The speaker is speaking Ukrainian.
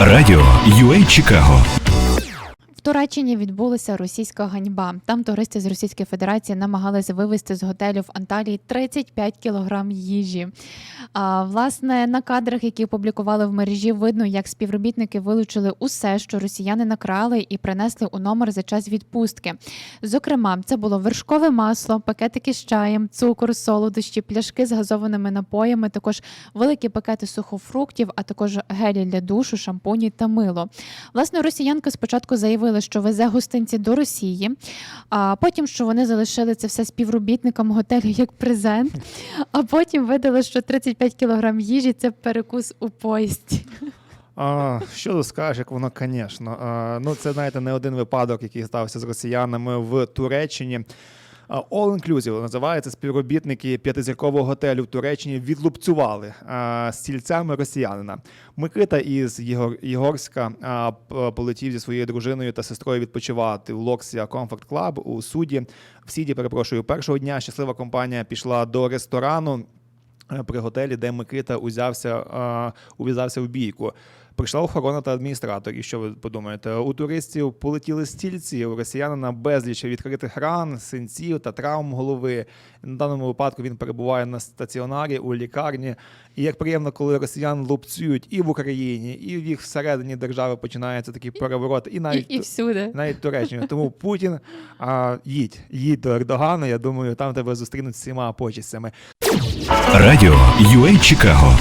Радіо UA Чикаго Туреччині відбулася російська ганьба. Там туристи з Російської Федерації намагалися вивезти з готелю в Анталії 35 кілограм їжі. А, власне, на кадрах, які опублікували в мережі, видно, як співробітники вилучили усе, що росіяни накрали, і принесли у номер за час відпустки. Зокрема, це було вершкове масло, пакетики з чаєм, цукор, солодощі, пляшки з газованими напоями, також великі пакети сухофруктів, а також гелі для душу, шампуні та мило. Власне, росіянка спочатку заявила, що везе гостинці до Росії, а потім, що вони залишили це все співробітникам готелю як презент, а потім видали, що 35 кілограм їжі це перекус у поїзді. А, що тут скажеш, як воно, звісно. Ну, це, знаєте, не один випадок, який стався з росіянами в Туреччині. А, All Inclusive називається співробітники п'ятизіркового готелю в Туреччині відлупцювали а, стільцями росіянина. Микита із Єгор, Єгорська полетів зі своєю дружиною та сестрою відпочивати в Локсія Comfort Club у суді. В Сіді, перепрошую, першого дня щаслива компанія пішла до ресторану е, при готелі, де Микита узявся, е, ув'язався в бійку. Прийшла охорона та адміністратор. І що ви подумаєте? У туристів полетіли стільці, у росіянина безліч відкритих ран, синців та травм голови. На даному випадку він перебуває на стаціонарі у лікарні. І як приємно, коли росіян лупцюють і в Україні, і в їх всередині держави починається такий переворот, і І, навіть і всюди. навіть Туреччину. Тому Путін а, їдь, їдь до Ердогану. Я думаю, там тебе зустрінуть всіма почестями. Радіо UA Чикаго